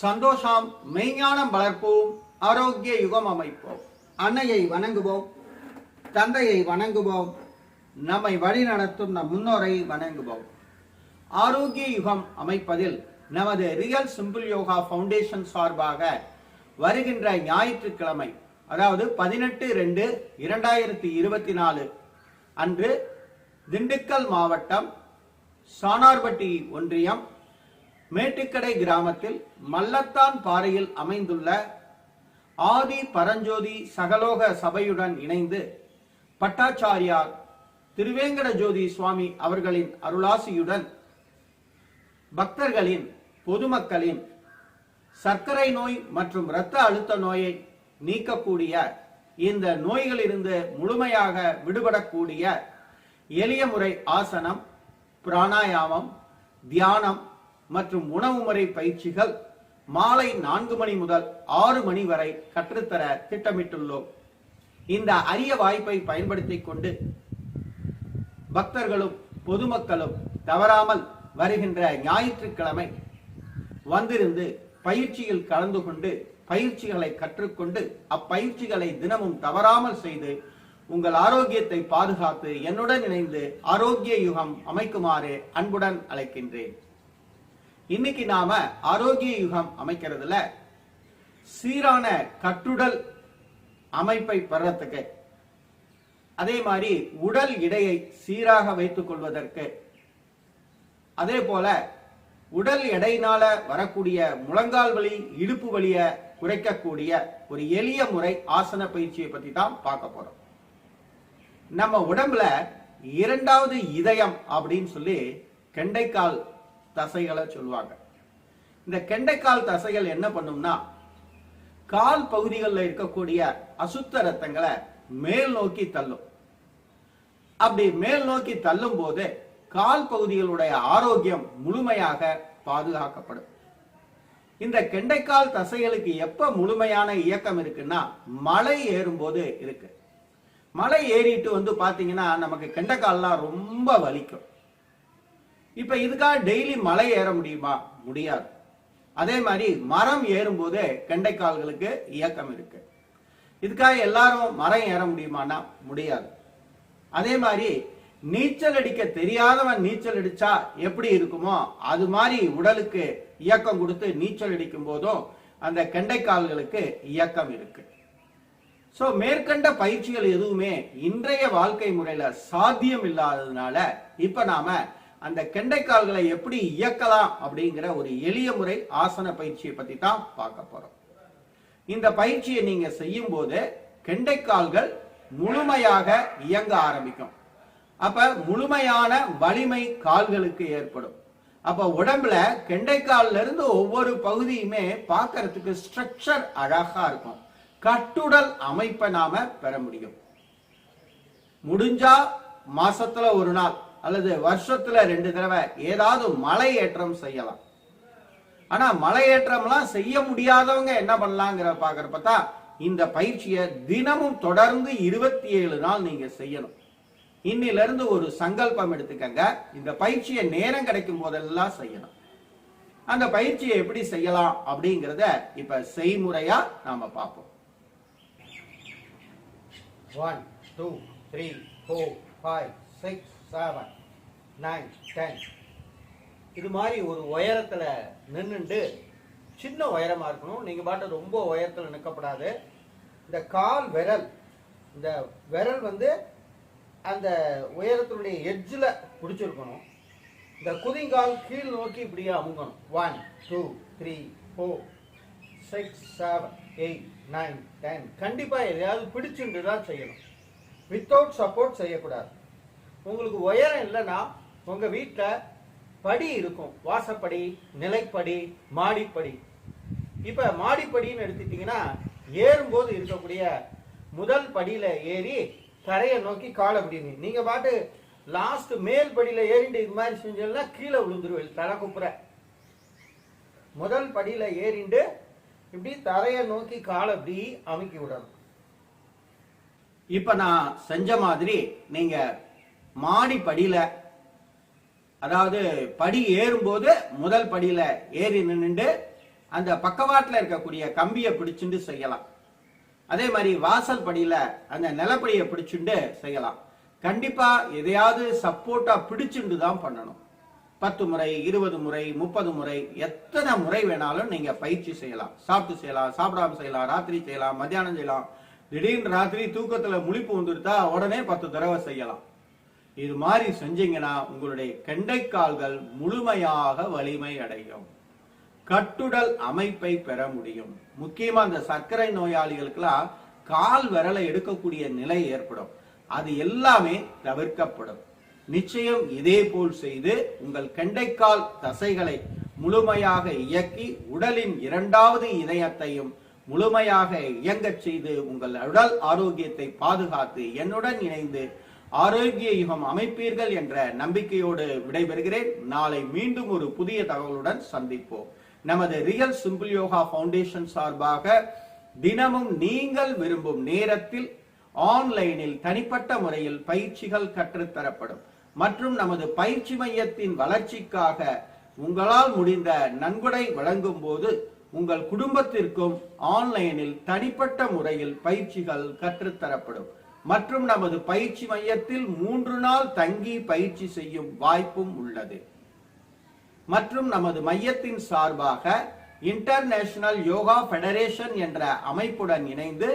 சந்தோஷம் மெய்ஞானம் வளர்ப்போம் ஆரோக்கிய யுகம் அமைப்போம். அன்னையை வணங்குவோம் தந்தையை வணங்குவோம் நம்மை வழிநடத்தும் நம் முன்னோரை வணங்குவோம். ஆரோக்கிய யுகம் அமைப்பதில் நமது ரியல் சிம்பிள் யோகா ஃபவுண்டேஷன் சார்பாக வருகின்ற ஞாயிற்றுக்கிழமை அதாவது பதினெட்டு ரெண்டு இரண்டாயிரத்தி இருபத்தி நாலு அன்று திண்டுக்கல் மாவட்டம் சானார்பட்டி ஒன்றியம் மேட்டுக்கடை கிராமத்தில் மல்லத்தான் பாறையில் அமைந்துள்ள ஆதி பரஞ்சோதி சகலோக சபையுடன் இணைந்து பட்டாச்சாரியார் திருவேங்கட ஜோதி சுவாமி அவர்களின் அருளாசியுடன் பக்தர்களின் பொதுமக்களின் சர்க்கரை நோய் மற்றும் இரத்த அழுத்த நோயை நீக்கக்கூடிய இந்த நோய்களிலிருந்து முழுமையாக விடுபடக்கூடிய எளிய முறை ஆசனம் பிராணாயாமம் தியானம் மற்றும் உணவு முறை பயிற்சிகள் மாலை நான்கு மணி முதல் ஆறு மணி வரை கற்றுத்தர திட்டமிட்டுள்ளோம். இந்த அரிய வாய்ப்பை பயன்படுத்திக் கொண்டு பக்தர்களும் பொதுமக்களும் தவறாமல் வருகின்ற ஞாயிற்றுக்கிழமை வந்திருந்து பயிற்சியில் கலந்து கொண்டு பயிற்சிகளை கற்றுக்கொண்டு அப்பயிற்சிகளை தினமும் தவறாமல் செய்து உங்கள் ஆரோக்கியத்தை பாதுகாத்து என்னுடன் இணைந்து ஆரோக்கிய யுகம் அமைக்குமாறு அன்புடன் அழைக்கின்றேன். இன்னைக்கு நாம ஆரோக்கிய யுகம் அமைக்கிறதுல சீரான கட்டுடல் அமைப்பை பெறத்துக்கு அதே மாதிரி உடல் எடையை சீராக வைத்துக் கொள்வதற்கு அதே போல உடல் எடையினால வரக்கூடிய முழங்கால் வலி இடுப்பு வலிய குறைக்கக்கூடிய ஒரு எளிய முறை ஆசன பயிற்சியை பத்தி தான் பார்க்க போறோம். நம்ம உடம்புல இரண்டாவது இதயம் அப்படின்னு சொல்லி கெண்டைக்கால் தசைகளை சொல்லுவாங்க. இந்த கெண்டைக்கால் தசைகள் என்ன பண்ணும்னா கால் பகுதிகளில் இருக்கக்கூடிய அசுத்த ரத்தங்களை மேல் நோக்கி தள்ளும். அப்படி மேல் நோக்கி தள்ளும் போது கால் பகுதிகளுடைய ஆரோக்கியம் முழுமையாக பாதுகாக்கப்படும். இந்த கெண்டைக்கால் தசைகளுக்கு எப்ப முழுமையான இயக்கம் இருக்குன்னா மலை ஏறும்போது இருக்கு. மலை ஏறிட்டு வந்து பாத்தீங்கன்னா நமக்கு கெண்டைக்கால்லாம் ரொம்ப வலிக்கும். இப்ப இதுக்காக டெய்லி மலை ஏற முடியுமா? முடியாது. அதே மாதிரி மரம் ஏறும்போது கெண்டைக்கால்களுக்கு இயக்கம் இருக்கு. இதுக்காக எல்லாரும் மரம் ஏற முடியுமானா முடியாது. அதே மாதிரி நீச்சல் அடிக்க தெரியாதவன் நீச்சல் அடிச்சா எப்படி இருக்குமோ அது மாதிரி உடலுக்கு இயக்கம் கொடுத்து நீச்சல் அடிக்கும் போதும் அந்த கெண்டைக்கால்களுக்கு இயக்கம் இருக்கு. சோ மேற்கண்ட பயிற்சிகள் எதுவுமே இன்றைய வாழ்க்கை முறையில சாத்தியம் இல்லாததுனால இப்ப நாம அந்த கெண்டைக்கால்களை எப்படி இயக்கலாம் அப்படிங்கிற ஒரு எளிய முறை ஆசன பயிற்சியை பத்தி தான் பார்க்க போறோம். இந்த பயிற்சியை நீங்க செய்யும் போது கெண்டைக்கால்கள் முழுமையாக இயங்க ஆரம்பிக்கும். அப்ப முழுமையான வலிமை கால்களுக்கு ஏற்படும். அப்ப உடம்புல கெண்டைக்கால்ல இருந்து ஒவ்வொரு பகுதியுமே பார்க்கறதுக்கு ஸ்ட்ரக்சர் அழகா இருக்கும். கட்டுடல் அமைப்பை நாம பெற முடியும். முடிஞ்சா மாசத்துல ஒரு நாள் அல்லது வருஷத்துல ரெண்டு தடவை ஏதாவது மலை ஏற்றம் செய்யலாம். ஆனா மலை ஏற்றம்லாம் செய்ய முடியாதவங்க என்ன பண்ணலாங்கிற பாக்குறப்ப தான் இந்த பயிற்சியை தினமும் தொடர்ந்து இருபத்தி ஏழு நாள் நீங்க செய்யணும். இன்னிலிருந்து ஒரு சங்கல்பம் எடுத்துக்கங்க. இந்த பயிற்சியை நேரம் கிடைக்கும் போதெல்லாம் செய்யணும். அந்த பயிற்சியை எப்படி செய்யலாம் அப்படிங்கிறத இப்ப செய்முறையா நாம பார்ப்போம். One two three four five six seven nine ten இது மாதிரி ஒரு உயரத்தில் நின்றுண்டு சின்ன உயரமாக இருக்கணும். நீங்கள் பாட்டு ரொம்ப உயரத்தில் நிற்கப்படாது இந்த கால் விரல் இந்த விரல் வந்து அந்த உயரத்தினுடைய எட்ஜில் பிடிச்சிருக்கணும் இந்த குதிங்கால் கீழ் நோக்கி இப்படியே அமுங்கணும். One two three four six seven eight nine ten கண்டிப்பாக எதையாவது பிடிச்சுட்டு தான் செய்யணும். வித்தவுட் சப்போர்ட் செய்யக்கூடாது. உங்களுக்கு உயரம் இல்லைன்னா உங்கள் வீட்டில் படி இருக்கும். வாசப்படி நிலைப்படி மாடிப்படி. இப்போ மாடிப்படின்னு எடுத்துட்டீங்கன்னா ஏறும்போது இருக்கக்கூடிய முதல் படியில் ஏறி தரையை நோக்கி காலை பிடிங்க நீங்கள் பாட்டு லாஸ்ட் மேல் படியில் ஏறிண்டு இது மாதிரி செஞ்சோம்னா கீழே விழுந்துருவேன் தலை குப்புற. முதல் படியில் ஏறிண்டு இப்படி தரையை நோக்கி காலை அப்படி அமைக்கி விடணும். இப்ப நான் செஞ்ச மாதிரி நீங்க மாடி படியில அதாவது படி ஏறும்போது முதல் படியில ஏறி நின்று அந்த பக்கவாட்டில் இருக்கக்கூடிய கம்பியை பிடிச்சுண்டு செய்யலாம். அதே மாதிரி வாசல் படியில அந்த நிலப்படியை பிடிச்சுண்டு செய்யலாம். கண்டிப்பா எதையாவது சப்போர்ட்டா பிடிச்சுண்டு தான் பண்ணணும். பத்து முறை இருபது முறை முப்பது முறை எத்தனை முறை வேணாலும் நீங்க பயிற்சி செய்யலாம். சாப்பிட்டு செய்யலாம் சாப்பிடாம செய்யலாம் ராத்திரி செய்யலாம் மத்தியானம் செய்யலாம். திடீர்னு ராத்திரி தூக்கத்துல முழிப்பு வந்துடுத்தா உடனே பத்து தடவை செய்யலாம். இது மாதிரி செஞ்சீங்கன்னா உங்களுடைய கெண்டைக்கால்கள் முழுமையாக வலிமை அடையும் கட்டுடல் அமைப்பை பெற முடியும். முக்கியமா அந்த சர்க்கரை நோயாளிகளுக்கெல்லாம் கால் விரலை எடுக்கக்கூடிய நிலை ஏற்படும். அது எல்லாமே தவிர்க்கப்படும். நிச்சயம் இதே போல் செய்து உங்கள் கெண்டைக்கால் தசைகளை முழுமையாக இயக்கி உடலின் இரண்டாவது இதயத்தையும் முழுமையாக இயங்கச் செய்து உங்கள் உடல் ஆரோக்கியத்தை பாதுகாத்து என்னுடன் இணைந்து ஆரோக்கிய யுகம் அமைப்பீர்கள் என்ற நம்பிக்கையோடு விடைபெறுகிறேன். நாளை மீண்டும் ஒரு புதிய தகவலுடன் சந்திப்போம். நமது ரியல் சிம்பிள் யோகா ஃபவுண்டேஷன் சார்பாக தினமும் நீங்கள் விரும்பும் நேரத்தில் ஆன்லைனில் தனிப்பட்ட முறையில் பயிற்சிகள் கற்றுத்தரப்படும். மற்றும் நமது பயிற்சி மையத்தின் வளர்ச்சிக்காக உங்களால் முடிந்த நன்கொடை வழங்கும் போது உங்கள் குடும்பத்திற்கும் ஆன்லைனில் தனிப்பட்ட முறையில் பயிற்சிகள் கற்றுத்தரப்படும். மற்றும் நமது பயிற்சி மையத்தில் மூன்று நாள் தங்கி பயிற்சி செய்யும் வாய்ப்பும் உள்ளது. மற்றும் நமது மையத்தின் சார்பாக இன்டர்நேஷனல் யோகா ஃபெடரேஷன் என்ற அமைப்புடன் இணைந்து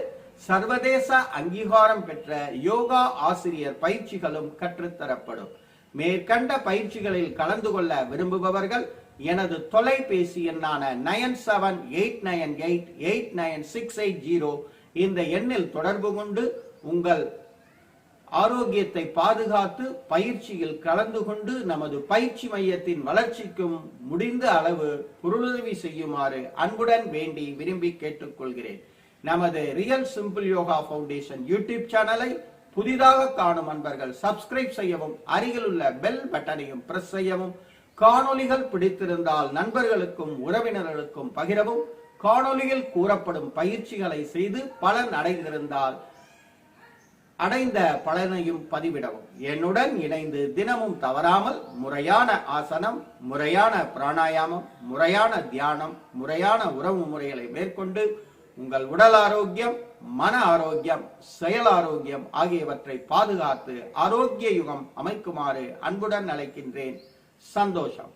சர்வதேச அங்கீகாரம் பெற்ற யோகா ஆசிரியர் பயிற்சிகளும் கற்றுத்தரப்படும். மேற்கண்ட பயிற்சிகளில் கலந்து கொள்ள விரும்புபவர்கள் எனது தொலைபேசி எண்ணான nine seven eight nine eight eight nine six eight zero இந்த எண்ணில் தொடர்பு கொண்டு உங்கள் ஆரோக்கியத்தை பாதுகாத்து பயிற்சியில் கலந்து கொண்டு நமது பயிற்சி மையத்தின் வளர்ச்சிக்கும் முடிந்த அளவு பொருளுதவி செய்யுமாறு அன்புடன் வேண்டி விரும்பி கேட்டுக்கொள்கிறேன். நமது real simple yoga foundation YouTube சேனலை புதிதாக காணும் அன்பர்கள் சப்ஸ்கிரைப் செய்யவும் அருகில் உள்ள பெல் பட்டனையும் பிரஸ் செய்யவும் காணொளிகள் பிடித்திருந்தால் நண்பர்களுக்கும் உறவினர்களுக்கும் பகிரவும் காணொளியில் கூறப்படும் பயிற்சிகளை செய்து பலன் அடைந்திருந்தால் அடைந்த பலனையும் பதிவிடவும். என்னுடன் இணைந்து தினமும் தவறாமல் முறையான ஆசனம் முறையான பிராணாயாமம் முறையான தியானம் முறையான உறவு முறைகளை மேற்கொண்டு உங்கள் உடல் ஆரோக்கியம் மன ஆரோக்கியம் செயல் ஆரோக்கியம் ஆகியவற்றை பாதுகாத்து ஆரோக்கிய யுகம் அமைக்குமாறு அன்புடன் அழைக்கின்றேன். சந்தோஷம்.